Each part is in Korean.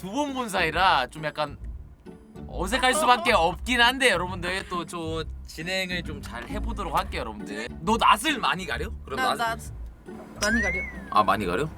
두 번 본 사이라 좀 약간 어색할 수밖에 없긴 한데 여러분들 또 저 진행을 좀 잘 해보도록 할게요 여러분들 너 낯을 많이 가려? 그럼 나, 나 많이 가려. 아 많이 가려?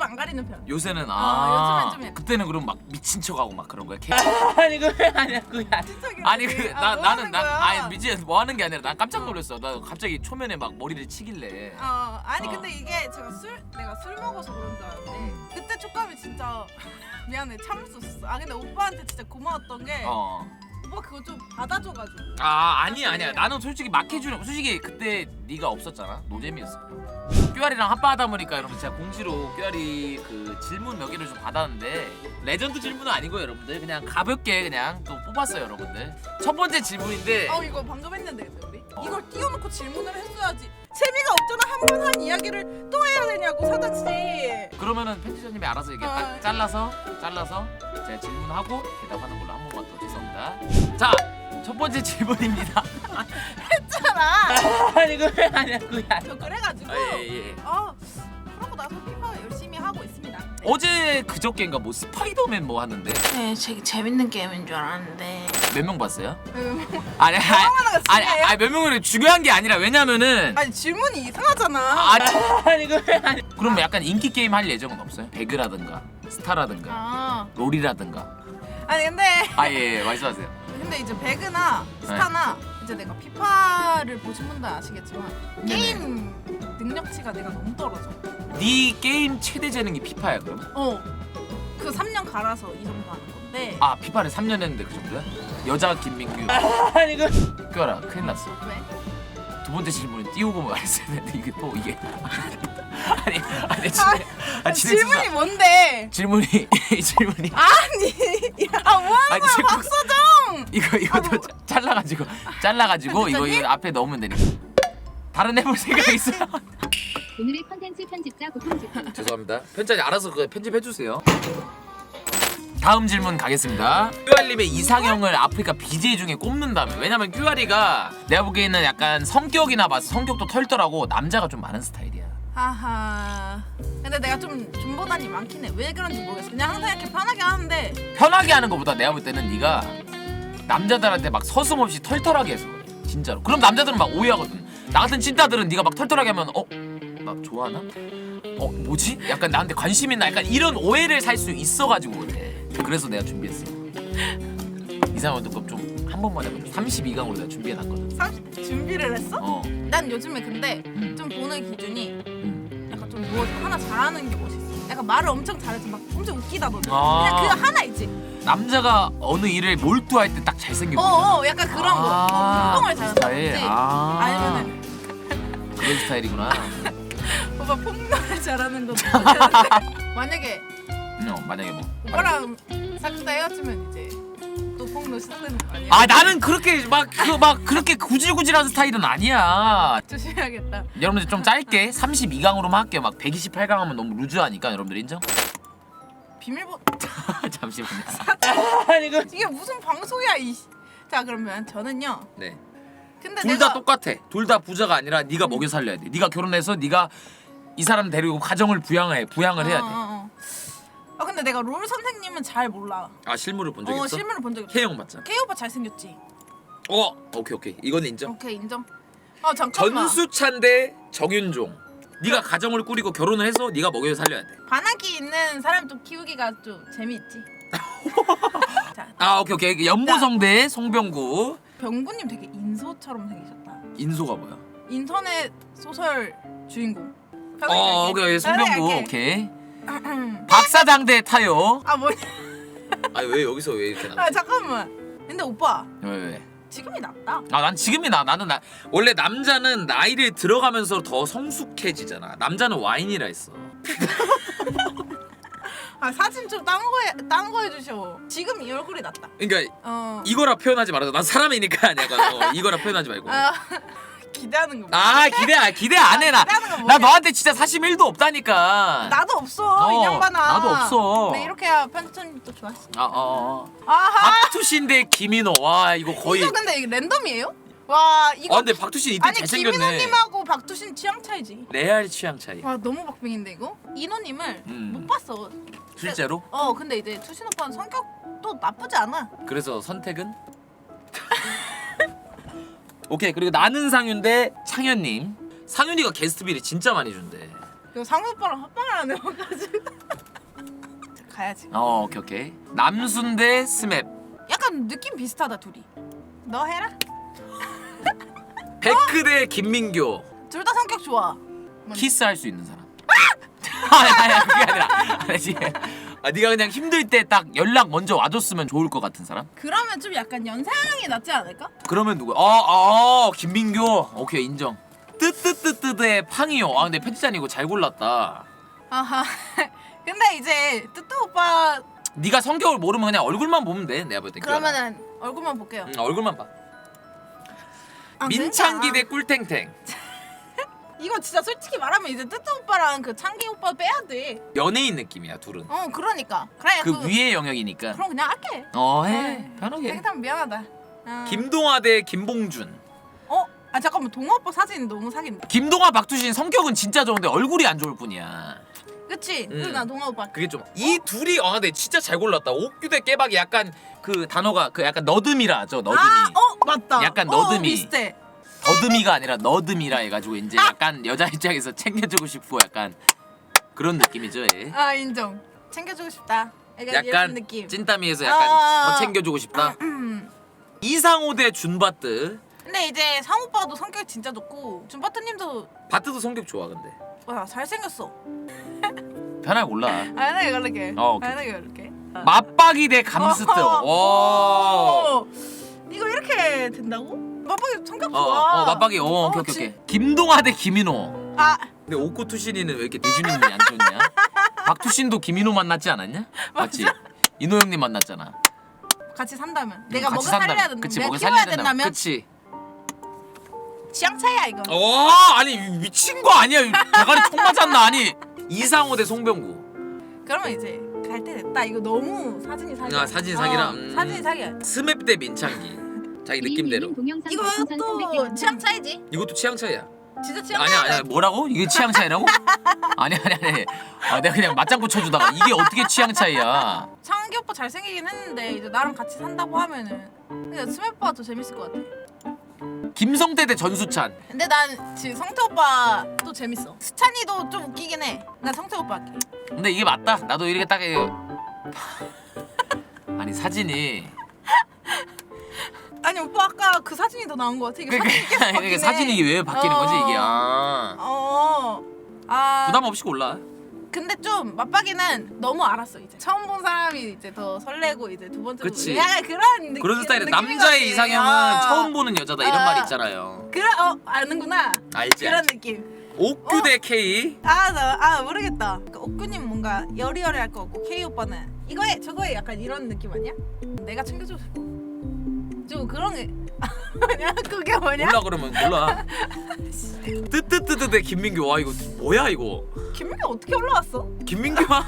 좀안 가리는 편. 요새는 어, 아 요즘엔 좀 약간- 그때는 그럼 막 미친 척하고 막 그런 거야 걔- 아니 그게 아니야 그게 아니야 아니 그나 아, 뭐 나는 하는 거야? 아니 미지 뭐 하는 게 아니라 난 깜짝 놀랐어 나 갑자기 초면에 막 머리를 치길래 어 아니 어. 근데 이게 제가 술 내가 술 먹어서 그런 줄 알았는데 그때 촉감이 진짜 미안해 참을 수 없었어. 아 근데 오빠한테 진짜 고마웠던 게 어. 오빠 그거 좀 받아줘가지고. 아 아니야 아니야 나는 솔직히 막 해주는 솔직히 그때 네가 없었잖아 노잼이었어 큐아리랑 합방하다 보니까 여러분 제가 공지로 큐아리 그 질문 몇 개를 좀 받았는데 레전드 질문은 아니고요 여러분들 그냥 가볍게 그냥 또 뽑았어요 여러분들 첫 번째 질문인데 어 이거 방금 했는데 근데 우리 어. 이걸 띄워놓고 질문을 했어야지. 재미가 없잖아 한 번 한 이야기를 또 해야 되냐고 사장 씨. 그러면은 편집자님이 알아서 이게 딱 어. 잘라서 잘라서 제가 질문하고 대답하는 걸로 한 번만 더 죄송합니다 자 첫 번째 질문입니다 했잖아. 아니 그게 아니야 그게 아니야 저 그래가지고. 예예 아 그러고 나서 피파 열심히 하고 있습니다. 어제 그저께인가 뭐 스파이더맨 뭐 하는데 네, 되게 재밌는 게임인 줄 알았는데. 몇 명 봤어요? 음, 아니 아니 하나가 아니, 중요해요? 아니 몇 명을 중요한 게 아니라 왜냐면은 아니 질문이 이상하잖아. 아니 아니 그게 아니 그럼 약간 인기 게임 할 예정은 없어요? 배그라든가 스타라든가 아 롤이라든가 아니 근데 아예 예, 말씀하세요. 근데 이제 배그나 네. 스타나 이제 내가 피파를 보신 분들 아시겠지만 네네. 게임 능력치가 내가 너무 떨어져. 네 게임 최대 재능이 피파야 그럼? 어. 그 3년 갈아서 이 정도 하는 건데. 아 피파를 3년 했는데 그 정도야? 여자 김민규 아니 그 껴라 큰일 났어. 왜? 두 번째 질문은 띄우고 말했어야 되는데 이게 또 이게 아니 아니 진짜 아 진짜 질문이 뭔데? 질문이 이 질문이 아니. 아 뭐하는 아니, 거야 지금- 박서정. 이거 이거 뭐- 또 잘라가지고 잘라가지고 이거 이거 앞에 넣으면 되니까 다른 해볼 생각 있어요? 오늘의 컨텐츠 편집자 고통주부 죄송합니다. 편집자 알아서 그 편집해 주세요. 다음 질문 가겠습니다. 큐알님의 이상형을 아프리카 BJ 중에 꼽는다면 왜냐면 큐알이가 내가 보기에는 약간 성격이나 봐서 성격도 털털하고 남자가 좀 많은 스타일이야. 하하. 근데 내가 좀 존버단이 많긴 해. 왜 그런지 모르겠어. 그냥 항상 이렇게 편하게 하는데 편하게 하는 것보다 내가 볼 때는 네가 남자들한테 막 서슴없이 털털하게 해서 그래. 진짜로. 그럼 남자들은 막 오해하거든. 나 같은 찐따들은 네가 막 털털하게 하면 어? 나 좋아하나? 어 뭐지? 약간 나한테 관심 있나? 약간 이런 오해를 살 수 있어가지고 그래. 그래서 내가 준비했어. 이상한 것도 좀한 번만 해봐. 32강으로 내가 준비해놨거든. 30 준비를 했어? 어. 난 요즘에 근데 음. 좀 보는 기준이 음. 약간 좀 뭐 하나 잘하는 게 멋있어. 약간 말을 엄청 잘해서 막 엄청 웃기다 너는. 아. 그냥 그 하나 있지. 남자가 어느 일을 몰두할 때 딱 잘생겨 보이잖아. 어어 약간 그런 거. 뭐 운동을 그 잘한다든지 스타일. 아. 아니면은 그런 스타일이구나. 오빠 폭로를 잘하는 것도 만약에 응, 어, 만약에 뭐. 오빠랑 사귀다 헤어지면 이제 또 폭로 시작되는 거 아니야? 아 나는 그렇게 막 그 막 그렇게 구질구질한 스타일은 아니야. 조심해야겠다. 여러분들 좀 짧게 32강으로만 할게요. 막 128강 하면 너무 루즈하니까 여러분들 인정? 비밀번 잠시만요. 아니 이거 이게 무슨 방송이야 이. 자 그러면 저는요. 네. 근데 둘 내가 다 똑같아. 둘 다 부자가 아니라 네가 먹여 살려야 돼. 네가 결혼해서 네가 이 사람 데리고 가정을 부양해 부양을 해야 어, 돼. 어, 어. 아 근데 내가 롤 선생님은 잘 몰라. 아 실물을 본 적 어 있어? 실물을 본적 없어. K형 맞잖아. K 오빠 잘생겼지. 어 오케이 오케이 이건 인정. 오케이 인정. 아 잠깐만. 전수찬 대 정윤종. 네가 가정을 꾸리고 결혼을 해서 네가 먹여 살려야 돼. 반항기 있는 사람 좀 키우기가 좀 재미있지. 자 아 오케이 오케이 연보성 대 송병구. 병구님 되게 인소처럼 생기셨다. 인소가 뭐야? 인터넷 소설 주인공. 어 오케이 송병구 오케이. 오케이. 박사장 대 타요. 아 뭐냐? 아니 왜 여기서 왜 이렇게 나? 아 잠깐만. 근데 오빠 왜 왜? 지금이 낫다. 아 난 지금이 나 나는 나 원래 남자는 나이를 들어가면서 더 성숙해지잖아. 남자는 와인이라 했어. 아 사진 좀 딴 거에 딴거 해주셔. 지금 이 얼굴이 낫다. 그러니까 어. 이거라 표현하지 말아줘. 난 사람이니까 약간 어, 이거라 표현하지 말고. 아 기대하는 거. 아 기대 아, 기대 안 해 나. 기대하는 거나 뭐야? 너한테 진짜 사심 1도 없다니까. 나도 없어 어, 이 양반아. 나도 없어. 네 이렇게 해야 편집점도 좋았어. 아 어. 어. 아하. 박투신 대 김인호. 와 이거 거의 이거 근데 이게 랜덤이에요? 와 이거 아 근데 박투신 이때 아니 잘생겼네. 김인호님하고 박두신 취향 차이지. 레알 취향 차이. 와 너무 박빙인데 이거? 인호님을 음. 못 봤어. 실제로? 어 근데 이제 투신 오빠는 성격도 나쁘지 않아. 그래서 선택은? 오케이 그리고 나는 상윤 대 창현님. 상윤이가 게스트비를 진짜 많이 준대. 이거 상우 오빠랑 합방을 안 해봐가지고 가야지. 어 오케이 오케이. 남순 대 스맵. 약간 느낌 비슷하다 둘이. 너 해라. 베크 대 김민교. 둘 다 성격 좋아. 키스할 수 있는 사람. 아니 아니 그게 아니라 아니지. 아 네가 그냥 힘들 때 딱 연락 먼저 와줬으면 좋을 것 같은 사람? 그러면 좀 약간 연상이 낫지 않을까? 그러면 누구? 어, 어, 김민교. 오케이 인정. 뜨뜨뜨뜨의 팡이요. 아 근데 편집자님 이거 잘 골랐다. 아하. 근데 이제 뜨뜨 오빠 네가 성격을 모르면 그냥 얼굴만 보면 돼. 내가 볼 때. 그러면은 얼굴만 볼게요. 응, 얼굴만 봐. 아, 민창기 대 그러니까. 꿀탱탱. 이거 진짜 솔직히 말하면 이제 뜨뜨 오빠랑 그 창기 오빠 빼야 돼. 연예인 느낌이야 둘은. 어 그러니까. 그래 그 위의 영역이니까. 그럼 그냥 할게. 어 해. 네. 편하게. 생각 미안하다. 어. 김동화 대 김봉준. 어? 아 잠깐만 동아 오빠 사진 너무 사귄다. 김동화 박두신 성격은 진짜 좋은데 얼굴이 안 좋을 뿐이야. 그치? 음. 그나 동아 오빠. 그게 좀 이 둘이 아 근데 진짜 잘 골랐다. 옥규 대 깨박이 약간 그 단어가 그 약간 너듬이라죠. 너듬이. 아, 어 맞다. 약간 어, 너듬이. 비슷해. 더듬이가 아니라 너듬이라 해가지고 이제 약간 여자 입장에서 챙겨주고 싶고 약간 그런 느낌이죠. 얘. 아 인정. 챙겨주고 싶다. 약간, 이런 약간 느낌. 찐따미에서 약간 아. 더 챙겨주고 싶다. 음. 이상호 대 준바트. 근데 이제 상 오빠도 성격 진짜 좋고 준바트님도 바트도 성격 좋아 근데. 와 잘생겼어. 편하게 골라. 아연하게 그렇게. 어, 오케이. 아연하게 그렇게. 맞박이 대 감스트. 어허. 오. 어. 이거 이렇게 된다고? 맞박이 성격 어, 좋아. 어 맞박이. 어, 오케이 오케이 지- 오케이. 김동화 대 김인호. 아 근데 옥구 투신이는 왜 이렇게 대준이 안 좋냐? 박투신도 김인호 만났지 않았냐? 맞지? 인호 형님 만났잖아. 같이 산다면 응, 내가 같이 먹여 살려야 그치 내가 먹여 키워야 된다면. 된다면 그치. 취향 차이야 이거. 어 아니 미친 거 아니야? 대가리 총 맞았나 아니? 이상호 대 송병구. 그러면 이제 갈 때 됐다. 이거 너무 사진이 사기야. 아, 사진이 사기라? 어, 음. 사진이 사기야. 스맵 대 민창기. 자기 느낌대로. 300개 취향 차이지. 이것도 취향 차이야. 진짜 취향 아니야 차이야. 아니야 뭐라고? 이게 취향 차이라고? 아니 아니 아니. 아 내가 그냥 맞장구 쳐주다가 이게 어떻게 취향 차이야? 창기 오빠 잘생기긴 했는데 이제 나랑 같이 산다고 하면은 그냥 스맵 오빠가 더 재밌을 것 같아. 김성태 대 전수찬. 근데 난 지금 성태 오빠 또 재밌어. 수찬이도 좀 웃기긴 해. 난 성태 오빠 할게. 근데 이게 맞다. 나도 이렇게 딱 아니 사진이 아니 오빠 아까 그 사진이 더 나은 것 같아. 이게 그러니까 사진이 계속 이게 바뀌네. 사진이 이게 왜 바뀌는 거지 이게? 어. 아 어. 아. 부담 없이 골라. 근데 좀 맞박이는 너무 알았어 이제. 처음 본 사람이 이제 더 설레고 이제 두 번째로 그치. 약간 그런 느낌. 그런 스타일에 느낌인 남자의 거지. 이상형은 아. 처음 보는 여자다 이런 아. 말 있잖아요. 그래 어 아는구나. 알지 그런 알지. 느낌. 옥규 어? 대 K. 아, 나, 아 모르겠다. 그러니까 옥구님 뭔가 여리여리할 것 같고 K 오빠는 이거 해 저거 해 약간 이런 느낌 아니야? 내가 챙겨주고 싶어. 좀 그런 게 뭐냐? 그게 뭐냐? 몰라 그러면 몰라. 뜨뜨뜨뜨 대 김민규 와 이거 뭐야 이거? 김민규 어떻게 올라왔어? 김민규가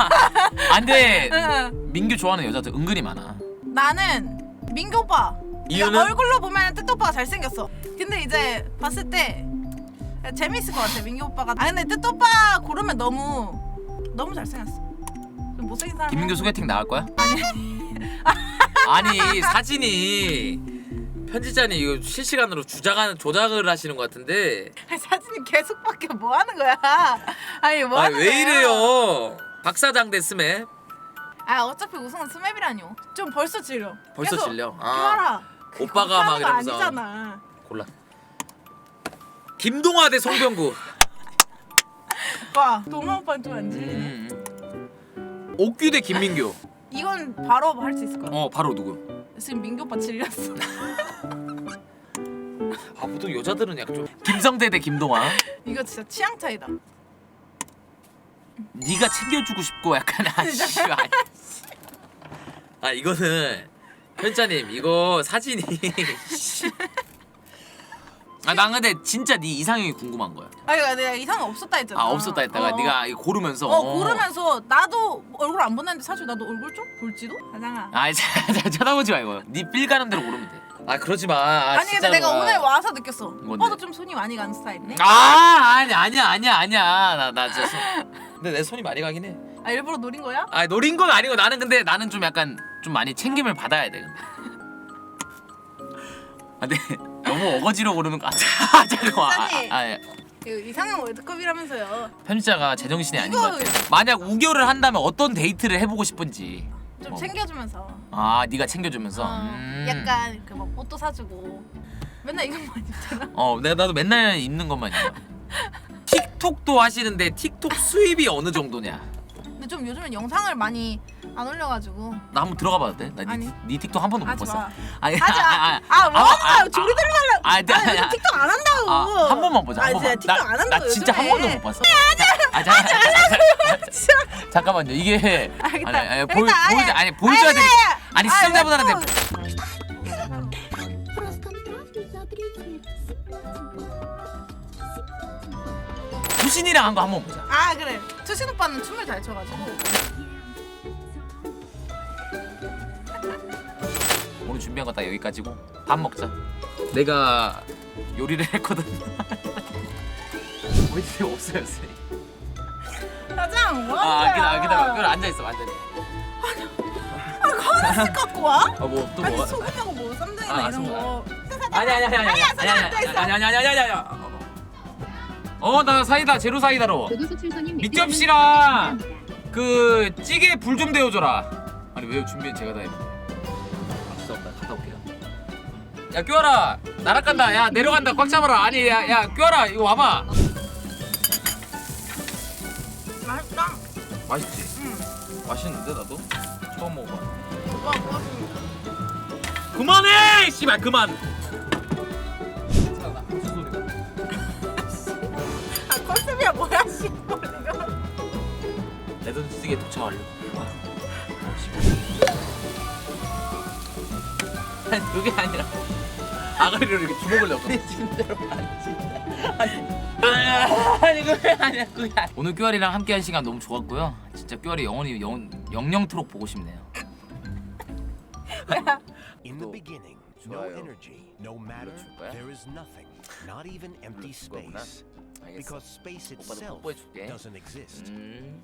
안돼. 응. 민규 좋아하는 여자들 은근히 많아. 나는 민규 오빠. 이유는? 그러니까 얼굴로 보면 뜨 오빠가 잘생겼어. 근데 이제 봤을 때 재밌을 것 같아 민규 오빠가. 아 근데 뜨 오빠 고르면 너무 너무 잘생겼어. 좀 못생긴 사람. 김민규 소개팅 나갈 거야? 아니 아니 사진이 편집자님 이거 실시간으로 주장하는 조작을 하시는 것 같은데 사진이 계속 바뀌어 뭐 하는 거야? 아니 뭐아 하는 왜 거야? 이래요 박 사장 대 스맵 아 어차피 우승은 스맵이라뇨. 좀 벌써 질려. 벌써 계속 질려? 아. 키워라. 오빠가 막 그거 하는 거 이러면서 아니잖아. 골라 김동화 대 송병구 오빠 동아 오빠는 좀 안 질리네. 음. 옥규 대 김민규 이건 바로 할 수 있을 거야. 어 바로 누구 지금 민규 오빠 질렸어. 아 보통 여자들은 약간 좀 김성태 대 김동화 이거 진짜 취향 차이다. 네가 챙겨주고 싶고 약간 아씨 아 이거는 편자님 이거 사진이 아 난 근데 진짜 네 이상형이 궁금한 거야 아니 내가 이상 없었다 했잖아. 아 없었다 했다가 어. 네가 이거 고르면서 어 고르면서 나도 얼굴 안 보냈는데 사실 나도 얼굴 좀 볼지도? 자, 자, 쳐다보지 말고 네필 가는 대로 고르면 돼 아 그러지 마. 아, 아니 근데 진짜로. 내가 오늘 와서 느꼈어. 뭔데? 오빠도 좀 손이 많이 가는 스타일이네. 아 아니 아니야 아니야 아니야 나 나 진짜 손 근데 내 손이 많이 가긴 해. 아 일부러 노린 거야? 아 노린 건 아니고 나는 근데 나는 좀 약간 좀 많이 챙김을 받아야 돼. 근데. 아, 근데 너무 어거지로 고르는 거. 아, 자, 잠깐만. 아, 아, 예. 이거 이상형 월드컵이라면서요. 편집자가 제정신이 아닌 것 같아. 만약 우결을 한다면 어떤 데이트를 해보고 싶은지. 좀 어. 챙겨주면서. 아 네가 챙겨주면서. 어, 음. 약간 그 막 옷도 사주고. 맨날 이것만 입잖아. 어 내가 나도 맨날 입는 것만 입어. 틱톡도 하시는데 틱톡 수입이 어느 정도냐? 근데 좀 요즘엔 영상을 많이 안 올려가지고. 나 한번 들어가 봐도 돼? 나 아니. 네, 네 틱톡 한 번도 못 하지 봤어. 마. 아니, 하지 마. 아, 아, 뭐 아, 하는 거야? 아, 조리 들어갈라. 아, 아, 아니, 아, 요즘 틱톡 안 한다고. 아, 한 번만 보자. 아, 한 진짜 번만. 틱톡 나, 안 한다고. 나 진짜 한 요즘에. 번도 못 봤어. 아, 자, 잠깐만요. 이게 알겠다. 아니, 아니, 알겠다. 보여 아니, 보여줘. 아니 보여줘야 아니, 돼. 아니 아니, 시청자분들한테 왜 부신이랑 한 거 한 번 보자. 아 그래. 투신 오빠는 춤을 잘 춰가지고. 준비한 거딱 여기까지고 밥 먹자. 내가 요리를 했거든. 집에 없어요, 쌤. 사장 뭐 아, 하는 기다려, 거야? 기다려. 그래 앉아 있어, 앉아 있어. 아 그거 하나씩 갖고 와? 아, 뭐 또 아니 뭐? 소금하고 뭐 쌈장이나 아, 이런 소금. 거. 아니 아니 아니 아니 아니 아니 아니 아니 아니 아니 아니 아니 아니. 어, 나 사이다 제로 사이다로. 교도소 출소님 밑접 넷플릭스 씨랑 감사합니다. 그 찌개 불 좀 데워줘라. 아니 왜 준비는 제가 다 했는데. 야 껴라. 날아간다. 야 내려간다. 꽉 잡아라. 아니 야야 껴라. 이거 와봐. 맛있다. 맛있지? 응. 맛있는데 나도 처음 먹어봐. 오빠 고맙습니다. 그만해. 씨발 그만. 아 컨셉이야 뭐야 씨. 이거. 레전드 쓰기에 도착하려. 아니 그게 아니라 아가리로 이렇게 주먹을 넣고. 진짜로 아니 진짜 아니 아니 그게 아니야 그게 아니야. 오늘 큐아리랑 함께한 시간 너무 좋았고요. 진짜 큐아리 영원히 영 영영토록 보고 싶네요. In the 또 beginning, no 좋아요. energy, no matter, 불러줄 거야? there is nothing, not even empty 불러줄 거구나. space. 알겠어. Because space 오빠도 itself 뽀뽀해줄게. doesn't exist. 음.